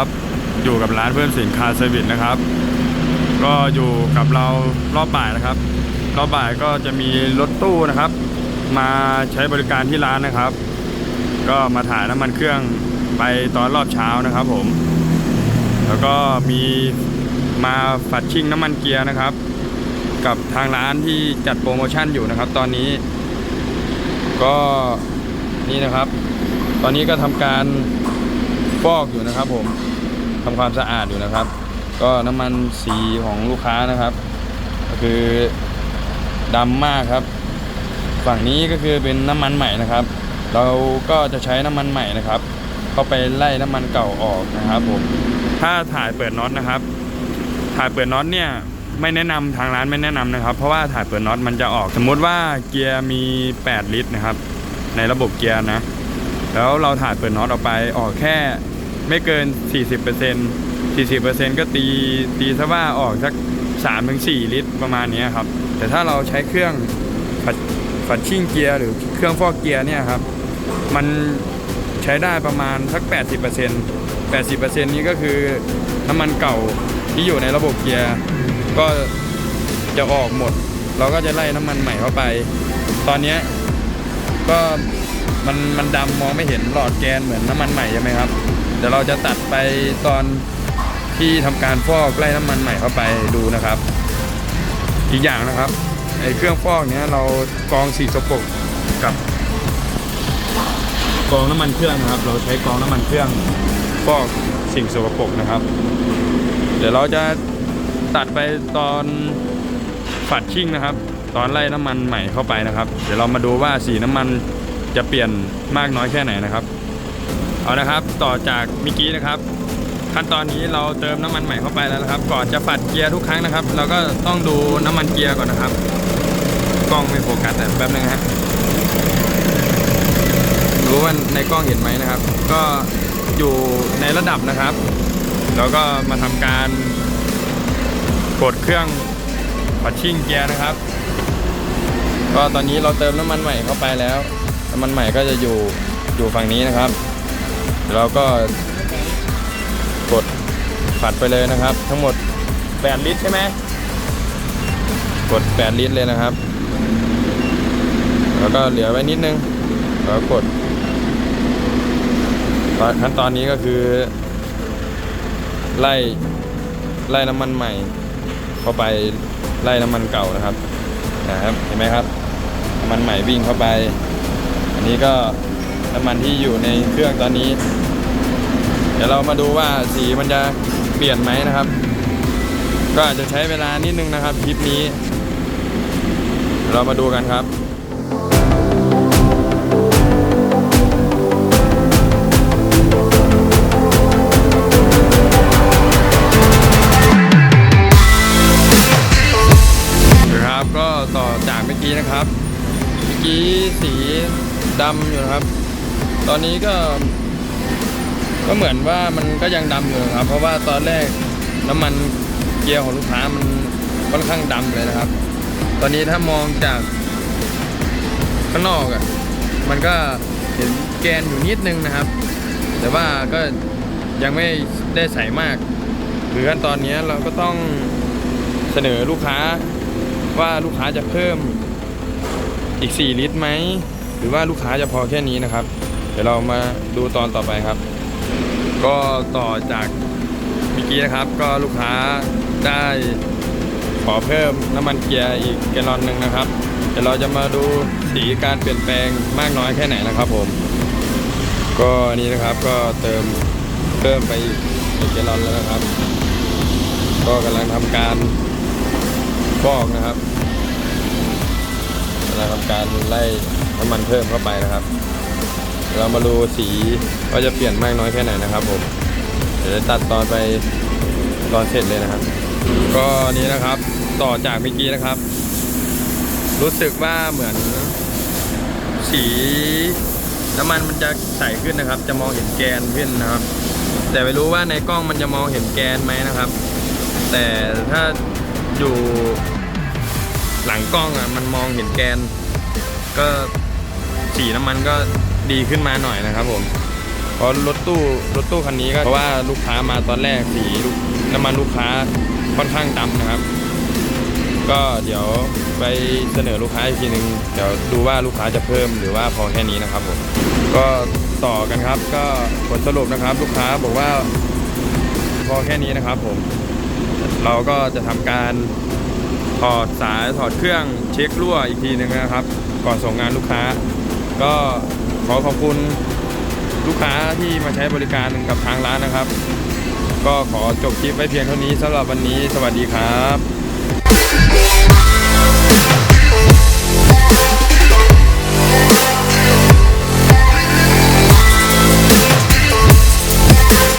ับอยู่กับร้านเพิ่มสินค้าเซอร์วิสนะครับ ก็อยู่กับเรารอบบ่ายนะครับ รอบบ่ายก็จะมีรถตู้นะครับ มาใช้บริการที่ร้านนะครับ ก็มาถ่ายน้ำมันเครื่องไปตอนรอบเช้านะครับ ผม แล้วก็มีมาฝัดชิ่งน้ำมันเกียร์นะครับ กับทางร้านที่จัดโปรโมชั่นอยู่นะครับ ตอนนี้ ก็นี่นะครับ ตอนนี้ก็ทำการฟอกอยู่นะครับผม ทำความสะอาดอยู่นะครับ ก็น้ำมันสีของลูกค้านะครับ ก็คือดำมากครับ ฝั่งนี้ก็คือเป็นน้ำมันใหม่นะครับ เราก็จะใช้น้ำมันใหม่นะครับเข้าไปไล่น้ำมันเก่าออกนะครับผมถ้าถ่ายเปิดน็อตนะครับ ถ่ายเปิดน็อตเนี่ยไม่แนะนำทางร้านไม่แนะนำนะครับ เพราะว่าถ่ายเปิดน็อตมันจะออก สมมุติว่าเกียร์มี 8 ลิตรนะครับ ในระบบเกียร์นะ แล้วเราถ่ายเปิดน็อตออกไปออกแค่ ไม่เกิน 40% 40%ก็ตีตีซะว่าออกสัก 3-4 ลิตรประมาณนี้ครับ แต่ถ้าเราใช้เครื่องฝัดฝัดชิ่งเกียร์หรือเครื่องฟอกเกียร์เนี่ยครับ มันใช้ได้ประมาณสัก 80% 80%นี้ก็คือน้ำมันเก่าที่อยู่ในระบบเกียร์ก็จะออกหมด เราก็จะไล่น้ำมันใหม่เข้าไป ตอนนี้ก็มันมันดำมองไม่เห็นหลอดแกนเหมือนน้ำมันใหม่ใช่ไหมครับ เดี๋ยวเราจะตัดไปตอนที่ทำการฟอกไล่น้ำมันใหม่เข้าไปดูนะครับ อีกอย่างนะครับไอเครื่องฟอกเนี้ยเรากรองสีสกปรกกับกรองน้ำมันเครื่องนะครับ เราใช้กรองน้ำมันเครื่องฟอกสิ่งสกปรกนะครับ เดี๋ยวเราจะตัดไปตอนฝัดชิ่งนะครับ ตอนไล่น้ำมันใหม่เข้าไปนะครับ เดี๋ยวเรามาดูว่าสีน้ำมันจะเปลี่ยนมากน้อยแค่ไหนนะครับ เอานะครับต่อจากเมื่อกี้นะครับ ขั้นตอนนี้เราเติมน้ำมันใหม่เข้าไปแล้วนะครับ ก่อนจะฝัดเกียร์ทุกครั้งนะครับ เราก็ต้องดูน้ำมันเกียร์ก่อนนะครับ กล้องไม่โฟกัสแต่แป๊บนึงฮะรู้ว่าในกล้องเห็นไหมนะครับ ก็อยู่ในระดับนะครับ แล้วก็มาทำการกดเครื่องปัดชิ่งเกียร์นะครับ ก็ตอนนี้เราเติมน้ำมันใหม่เข้าไปแล้วน้ำมันใหม่ก็จะอยู่อยู่ฝั่งนี้นะครับ เราก็กดปัดไปเลยนะครับ ทั้งหมด 8 ลิตรใช่ไหมกด 8 ลิตรเลยนะครับ แล้วก็เหลือไว้นิดนึงแล้วกดขั้นตอนนี้ก็คือ ไล่ไล่น้ำมันใหม่ เข้าไปไล่น้ำมันเก่านะครับนะครับเห็นไหมครับน้ำมันใหม่วิ่งเข้าไป อันนี้ก็ น้ำมันที่อยู่ในเครื่องตอนนี้ เดี๋ยวเรามาดูว่าสีมันจะเปลี่ยนไหมนะครับ ก็อาจจะใช้เวลานิดนึงนะครับคลิปนี้ เรามาดูกันครับครับก็ต่อจากเมื่อกี้นะครับ เมื่อกี้สีดำอยู่นะครับ ตอนนี้ก็ ก็เหมือนว่ามันก็ยังดำอยู่ครับ เพราะว่าตอนแรกน้ำมันเกียร์ของลูกค้ามันค่อนข้างดำเลยนะครับ ตอนนี้ถ้ามองจากข้างนอกอะ่ะมันก็เห็นแกนอยู่นิดนึงนะครับ แต่ว่าก็ยังไม่ได้ใสมาก หรือขั้นตอนนี้เราก็ต้องเสนอลูกค้าว่าลูกค้าจะเพิ่มอีก 4 ลิตรไหม หรือว่าลูกค้าจะพอแค่นี้นะครับ เดี๋ยวเรามาดูตอนต่อไปครับ ก็ต่อจากเมื่อกี้นะครับ ก็ลูกค้าได้ขอเพิ่มน้ำมันเกียร์อีกแกลลอนหนึ่งนะครับ เดี๋ยวเราจะมาดูสีการเปลี่ยนแปลงมากน้อยแค่ไหนนะครับผม ก็นี่นะครับก็เติมเพิ่มไปอีกอีกแกลลอนแล้วนะครับ ก็กำลังทำการฟอกนะครับเราทำการไล่น้ำมันเพิ่มเข้าไปนะครับ เรามาดูสีว่าจะเปลี่ยนมากน้อยแค่ไหนนะครับผม เดี๋ยวจะตัดตอนไปตอนเสร็จเลยนะครับ ก็นี้นะครับต่อจากเมื่อกี้นะครับ รู้สึกว่าเหมือนสีน้ำมันมันจะใสขึ้นนะครับ จะมองเห็นแกนขึ้นนะครับ แต่ไม่รู้ว่าในกล้องมันจะมองเห็นแกนไหมนะครับ แต่ถ้าอยู่หลังกล้องอะมันมองเห็นแกน ก็สีน้ำมันก็ ดีขึ้นมาหน่อยนะครับผมเพราะรถตู้รถตู้คันนี้ก็เพราะว่าลูกค้ามาตอนแรกสีลูกน้ำมันลูกค้าค่อนข้างดำนะครับ ก็เดี๋ยวไปเสนอลูกค้าอีกทีหนึ่งเดี๋ยวดูว่าลูกค้าจะเพิ่มหรือว่าพอแค่นี้นะครับผมก็ต่อกันครับ ก็ผลสรุปนะครับ ลูกค้าบอกว่าพอแค่นี้นะครับผมเราก็จะทำการถอดสายถอดเครื่องเช็ครั่วอีกทีหนึ่งนะครับ ก่อนส่งงานลูกค้า ก็ ขอขอบคุณลูกค้าที่มาใช้บริการกับทางร้านนะครับ ก็ขอจบคลิปไว้เพียงเท่านี้สำหรับวันนี้ สวัสดีครับ